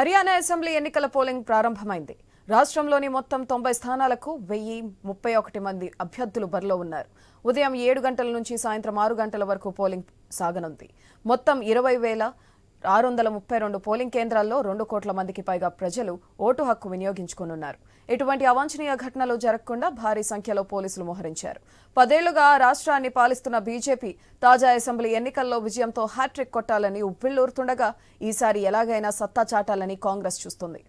Haryana assembly ఎన్నికల polling ప్రారంభమైంది. రాష్ట్రంలోని మొత్తం తొంభై స్థానాలకు వెయ్యి ముప్పై ఒకటి మంది అభ్యర్థులు బరిలో ఉన్నారు. ఉదయం ఏడు గంటల నుంచి సాయంత్రం ఆరు గంటల వరకు పోలింగ్ సాగనుంది. మొత్తం ఇరవై వేల ఆరు వందల ముప్పై రెండు పోలింగ్ కేంద్రాల్లో రెండు కోట్ల మందికి పైగా ప్రజలు ఓటు హక్కు వినియోగించుకోనున్నారు. ఎటువంటి అవాంఛనీయ ఘటనలు జరగకుండా భారీ సంఖ్యలో పోలీసులు మోహరించారు. పదేళ్ళుగా రాష్ట్రాన్ని పాలిస్తున్న బీజేపీ తాజా అసెంబ్లీ ఎన్నికల్లో విజయంతో హ్యాట్రిక్ కొట్టాలని ఉవ్విళ్ళూరుతుండగా ఈసారి ఎలాగైనా సత్తా చాటాలని కాంగ్రెస్ చూస్తుంది.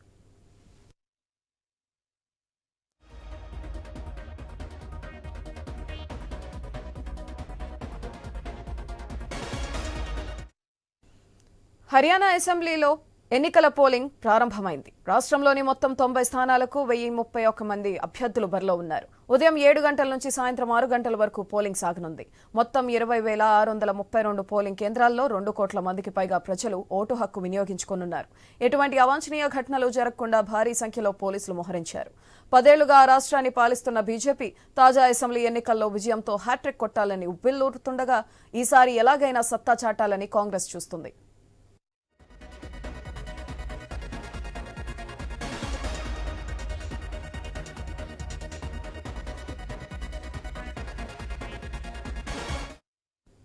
హర్యానా అసెంబ్లీలో ఎన్నికల పోలింగ్ ప్రారంభమైంది. రాష్ట్రంలోని మొత్తం తొంభై స్థానాలకు వెయ్యి ముప్పై ఒక్క మంది అభ్యర్థులు బరిలో ఉన్నారు. ఉదయం ఏడు గంటల నుంచి సాయంత్రం ఆరు గంటల వరకు పోలింగ్ సాగనుంది. మొత్తం ఇరవై వేల ఆరు వందల ముప్పై రెండు పోలింగ్ కేంద్రాల్లో రెండు కోట్ల మందికి పైగా ప్రజలు ఓటు హక్కు వినియోగించుకోనున్నారు. ఎటువంటి అవాంఛనీయ ఘటనలు జరగకుండా భారీ సంఖ్యలో పోలీసులు మోహరించారు. పదేళ్ళుగా ఆ రాష్ట్రాన్ని పాలిస్తున్న బీజేపీ తాజా అసెంబ్లీ ఎన్నికల్లో విజయంతో హ్యాట్రిక్ కొట్టాలని ఉబ్బిల్లూరుతుండగా ఈసారి ఎలాగైనా సత్తా చాటాలని కాంగ్రెస్ చూస్తుంది.